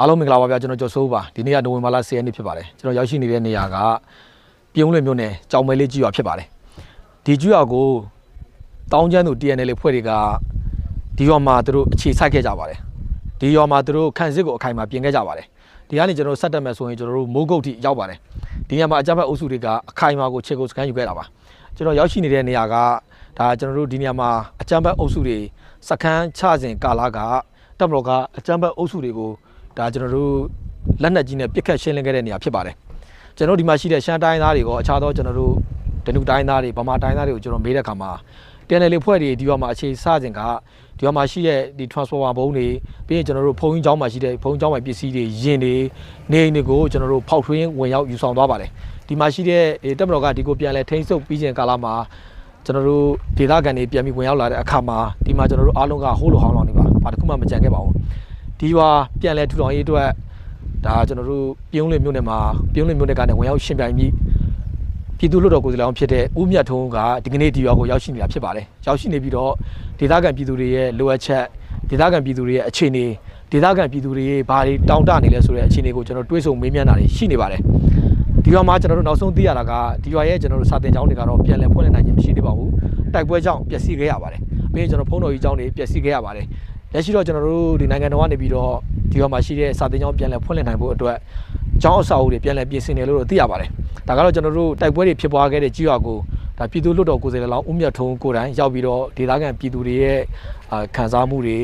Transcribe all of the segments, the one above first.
အားလုံးမင်္ဂလာပါဗျာကျွန်တော်ကျော်စိုးပါဒီနေ့ကနိုဝင်ဘာလ10ရက်နေ့ဖြစ်ပါတယ်ကျွန်တော်ရောက်ရှိနေတဲ့နေရာကပြုံးလွင်မြို့နယ်ကြောင်မဲလေးကြီးရွာဖြစ်ပါတယ်ဒီကြီးရွာကိုတောင်းကျမ်းသူ TNL ဖွဲ့တွေကဒီရွာမှာသူတို့အခြေစိုက်ခဲ့ကြပါတယ်ဒီရွာမှာသူတို့ခန့်စစ်ကိုအခိုင်အမာပြင်ခဲ့ကြပါတယ်ဒီကနေကျွန်တော်တို့ဆက်တက်မယ်ဆိုရင်ကျွန်တော်တို့မိုးကုတ်ထိရောက်ပါတယ်ဒီနေရာမှာအကြမ်းဖက်အုပ်စုတွေကအခိုင်အမာကိုခြေကိုစကန်ယူခဲ့တာပါကျွန်တော်ရောက်ရှိနေတဲ့နေရာကဒါကျွန်တော်တို့ဒီနေရာမှာအကြမ်းဖက်အုပ်စုတွေစခန်းချစဉ်ကာလကတပ်မတော်ကအကြမ်းဖက်အုပ်စုတွေကို ဒါကျွန်တော်တို့လက်နက်ကြီးနဲ့ပစ်ခတ်ရှင်းလင်းခဲ့တဲ့နေရာဖြစ်ပါတယ်ကျွန်တော်ဒီမှာရှိတဲ့ရှမ်းတိုင်းသားတွေရောအခြားသောကျွန်တော်တို့ဒနုတိုင်းသားတွေဗမာတိုင်းသားတွေကိုကျွန်တော်မေးတဲ့အခါမှာတင်တယ်လေဖွဲ့တွေဒီဘက်မှာအခြေစစဉ်ကဒီဘက်မှာရှိတဲ့ဒီ transformer ဘုံတွေပြီးရင်ကျွန်တော်တို့ဖုံကြီးကျောင်းမှာရှိတဲ့ဖုံကြီးကျောင်းမှာပစ္စည်းတွေယင်တွေနေအိမ်တွေကိုကျွန်တော်တို့ဖောက်ထွင်းဝင်ရောက်ယူဆောင်သွားပါတယ်ဒီမှာရှိတဲ့ဒီတက်မတော်ကဒီကိုပြန်လဲထိန်းစုပ်ပြီးခြင်းကာလမှာကျွန်တော်တို့ဒေသခံတွေပြန်ပြီးဝင်ရောက်လာတဲ့အခါမှာဒီမှာကျွန်တော်တို့အားလုံးကဟိုးလိုဟောင်းလောင်နေပါဘာတစ်ခုမှမကြံခဲ့ပါဘူး ဒီရွာပြန်လဲထူထောင်ရေးအတွက်ဒါကျွန်တော်တို့ပြုံးလင်မြို့နယ်မှာပြုံးလင်မြို့နယ်ကနေဝင်ရောက်ရှင်ပြိုင်ပြီးပြည်သူ့လွှတ်တော်ကိုယ်စားလှယ်အောင်ဖြစ်တဲ့ဦးမြတ်ထုံးကဒီကနေ့ဒီရွာကိုရောက်ရှိနေတာဖြစ်ပါတယ်ရောက်ရှိနေပြီးတော့ဒေသခံပြည်သူတွေရဲ့လိုအပ်ချက်ဒေသခံပြည်သူတွေရဲ့အခြေအနေဒေသခံပြည်သူတွေဘာတွေတောင်းတနေလဲဆိုတဲ့အခြေအနေကိုကျွန်တော်တွေးဆုံမေးမြန်းတာတွေရှိနေပါတယ်ဒီရွာမှာကျွန်တော်တို့နောက်ဆုံးသိရတာကဒီရွာရဲ့ကျွန်တော်တို့စာတင်ကျောင်းတွေကတော့ပြန်လည်ဖွင့်လှစ်နိုင်ခြင်းမရှိသေးပါဘူးတိုက်ပွဲကြောင့်ပျက်စီးခဲ့ရပါတယ်ပြီးရင်ကျွန်တော်ဖုန်းတော်ကြီးကျောင်းတွေပျက်စီးခဲ့ရပါတယ် လက်ရှိတော့ကျွန်တော်တို့ဒီနိုင်ငံတော်ကနေပြီးတော့ဒီဘက်မှာရှိတဲ့စာတင်ကျောင်းပြန်လည်ဖွင့်လှစ်နိုင်ဖို့အတွက်ကျောင်းအဆောက်အဦတွေပြန်လည်ပြင်ဆင်နေလို့တော့သိရပါတယ်။ဒါကတော့ကျွန်တော်တို့တိုက်ပွဲတွေဖြစ်ပွားခဲ့တဲ့ကြီးရွာကိုဒါပြည်သူ့လွှတ်တော်ကိုယ်စားလှယ်လောင်းဦးမြတ်ထုံးကိုယ်တိုင်ရောက်ပြီးတော့ဒေသခံပြည်သူတွေရဲ့အာခံစားမှုတွေ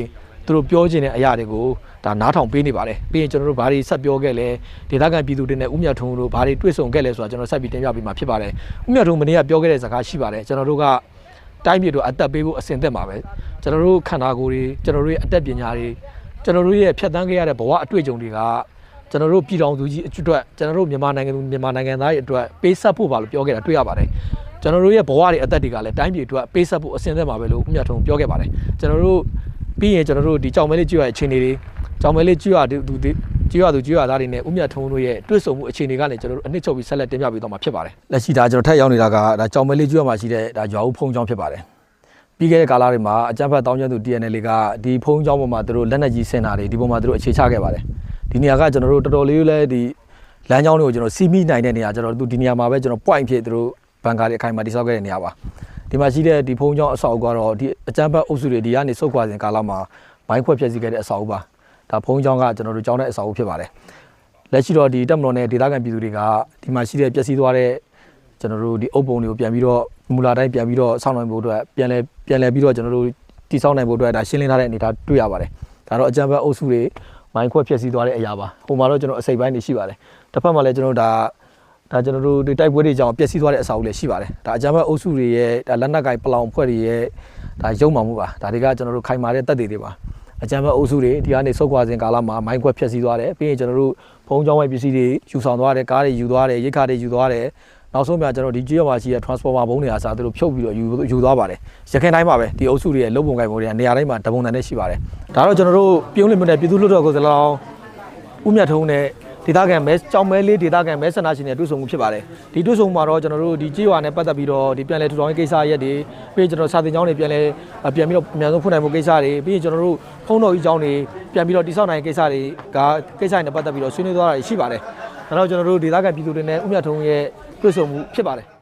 သူတို့ပြောချင်တဲ့အရာတွေကိုဒါနားထောင်ပေးနေပါတယ်။ပြီးရင်ကျွန်တော်တို့ဘာတွေဆက်ပြောခဲ့လဲဒေသခံပြည်သူတွေနဲ့ဦးမြတ်ထုံးတို့ဘာတွေတွေ့ဆုံခဲ့လဲဆိုတာကျွန်တော်ဆက်ပြီးတင်ပြပေးမှာဖြစ်ပါတယ်။ဦးမြတ်ထုံးမနေ့ကပြောခဲ့တဲ့စကားရှိပါတယ်ကျွန်တော်တို့က တိုင်းပြည်တို့အသက်ပေးဖို့အဆင်သက်ပါပဲကျွန်တော်တို့ခန္ဓာကိုယ်တွေကျွန်တော်တို့ရဲ့အသက်ပညာတွေကျွန်တော်တို့ရဲ့ဖြတ်သန်းခဲ့ရတဲ့ဘဝအတွေ့အကြုံတွေကကျွန်တော်တို့ပြည်တော်သူကြီးအတွက်ကျွန်တော်တို့မြန်မာနိုင်ငံသူမြန်မာနိုင်ငံသားတွေအတွက်ပေးဆက်ဖို့ပါလို့ပြောခဲ့တာတွေ့ရပါတယ်ကျွန်တော်တို့ရဲ့ဘဝတွေအသက်တွေကလည်းတိုင်းပြည်အတွက်ပေးဆက်ဖို့အဆင်သက်ပါပဲလို့ဦးမြတ်ထုံပြောခဲ့ပါတယ်ကျွန်တော်တို့ပြီးရင်ကျွန်တော်တို့ဒီကြောင်မဲလေးကျွရရဲ့အခြေအနေတွေကြောင်မဲလေးကျွရသူသူ ကြေးရွာသူကြေးရွာသားတွေနဲ့ဥမြတ်ထုံးတို့ရဲ့တွေ့ဆုံမှုအခြေအနေကလည်းကျွန်တော်တို့အနှစ်ချုပ်ပြီးဆက်လက်တင်ပြပေးသွားမှာဖြစ်ပါတယ်လက်ရှိဒါကျွန်တော်ထပ်ရောက်နေတာကဒါကြောင်မဲလေးကျွော်မှာရှိတဲ့ဒါရွာဦးဖုံးချောင်းဖြစ်ပါတယ်ပြီးခဲ့တဲ့ကာလတွေမှာအကြမ်းဖက်တောင်းကျမ်းသူ TNL ကဒီဖုံးချောင်းပေါ်မှာသူတို့လက်နက်ကြီးဆင်တာတွေဒီပေါ်မှာသူတို့အခြေချခဲ့ပါတယ်ဒီနေရာကကျွန်တော်တို့တော်တော်လေးလေးဒီလမ်းကြောင်းတွေကိုကျွန်တော်စီမိနိုင်တဲ့နေရာကျွန်တော်တို့ဒီနေရာမှာပဲကျွန်တော် point ဖြစ်သူတို့ဘန်ကာတွေအခိုင်အမာတိစောက်ခဲ့တဲ့နေရာပါဒီမှာရှိတဲ့ဒီဖုံးချောင်းအဆောက်အဦကတော့ဒီအကြမ်းဖက်အုပ်စုတွေဒီကနေစုတ်ခွာစဉ်ကာလမှာဘိုင်းခွက်ဖြည့်ဆည်းခဲ့တဲ့အဆောက်အဦပါ ဒါဘုံကျောင်းကကျွန်တော်တို့ကျောင်းတဲ့အစာအုပ်ဖြစ်ပါတယ်လက်ရှိတော့ဒီတက်မလွန်တဲ့ဒေသခံပြည်သူတွေကဒီမှာရှိတဲ့ပျက်စီးသွားတဲ့ကျွန်တော်တို့ဒီအုပ်ပုံတွေကိုပြန်ပြီးတော့မူလာတိုင်းပြန်ပြီးတော့ဆောင်းနိုင်ဖို့အတွက်ပြန်လဲပြန်လဲပြီးတော့ကျွန်တော်တို့တည်ဆောက်နိုင်ဖို့အတွက်ဒါရှင်းလင်းထားတဲ့အနေအထားတွေ့ရပါတယ်ဒါတော့အကြံဖက်အုပ်စုတွေမိုင်းခွက်ဖြည့်ဆည်းသွားတဲ့အရာပါဟိုမှာတော့ကျွန်တော်အစိပ်ပိုင်းတွေရှိပါတယ်တစ်ဖက်မှာလည်းကျွန်တော်ဒါဒါကျွန်တော်တို့ဒီတိုက်ပွဲတွေကြောင့်ပျက်စီးသွားတဲ့အစာအုပ်လည်းရှိပါတယ်ဒါအကြံဖက်အုပ်စုတွေရဲ့ဒါလက်နက်ကိုင်ပလောင်ဖွဲ့တွေရဲ့ဒါရုံမှမှုပါဒါတွေကကျွန်တော်တို့ခိုင်မာတဲ့တက်တွေတွေပါ အကြံဖက်အုပ်စုတွေဒီကနေစုတ်ခွာစဉ်ကာလမှာမိုင်းခွက်ဖျက်ဆီးသွားတယ်ပြီးရင်ကျွန်တော်တို့ဖုံးချောင်းဝိုင်းပစ္စည်းတွေယူဆောင်သွားတယ်ကားတွေယူသွားတယ်ရိတ်ခါတွေယူသွားတယ်နောက်ဆုံးမှကျွန်တော်ဒီကြေးရွာမှာရှိတဲ့ transformer ဘုံတွေအားစားသူတို့ဖြုတ်ပြီးတော့ယူယူသွားပါတယ်ရခိုင်တိုင်းမှာပဲဒီအုပ်စုတွေရဲ့လုံပုံကိုင်ပုံတွေကနေရာတိုင်းမှာတပုံတန်နဲ့ရှိပါတယ်ဒါတော့ကျွန်တော်တို့ပြုံးလိမ့်မယ်ပြည်သူ့လွှတ်တော်ကိုယ်စားလှယ်အောင်ဦးမြတ်ထုံးနဲ့ ဒေသခံမဲကြောင်မဲလေးဒေသခံမဲဆန္ဒရှင်တွေတွေ့ဆုံမှုဖြစ်ပါတယ်ဒီတွေ့ဆုံမှာတော့ကျွန်တော်တို့ဒီကြေးရွာနဲ့ပတ်သက်ပြီးတော့ဒီပြန်လဲထူထောင်ရေးကိစ္စရက်တွေပြီးရင်ကျွန်တော်စာသင်ကျောင်းတွေပြန်လဲပြန်ပြီးတော့အများဆုံးဖွင့်နိုင်မှုကိစ္စတွေပြီးရင်ကျွန်တော်တို့ဖုန်းတော်ကြီးကျောင်းတွေပြန်ပြီးတော့တိစောက်နိုင်ကိစ္စတွေကကိစ္စတွေနဲ့ပတ်သက်ပြီးတော့ဆွေးနွေးသွားတာရှိပါတယ်ဒါတော့ကျွန်တော်တို့ဒေသခံပြည်သူတွေနဲ့ဦးမြတ်ထုံးရဲ့တွေ့ဆုံမှုဖြစ်ပါတယ်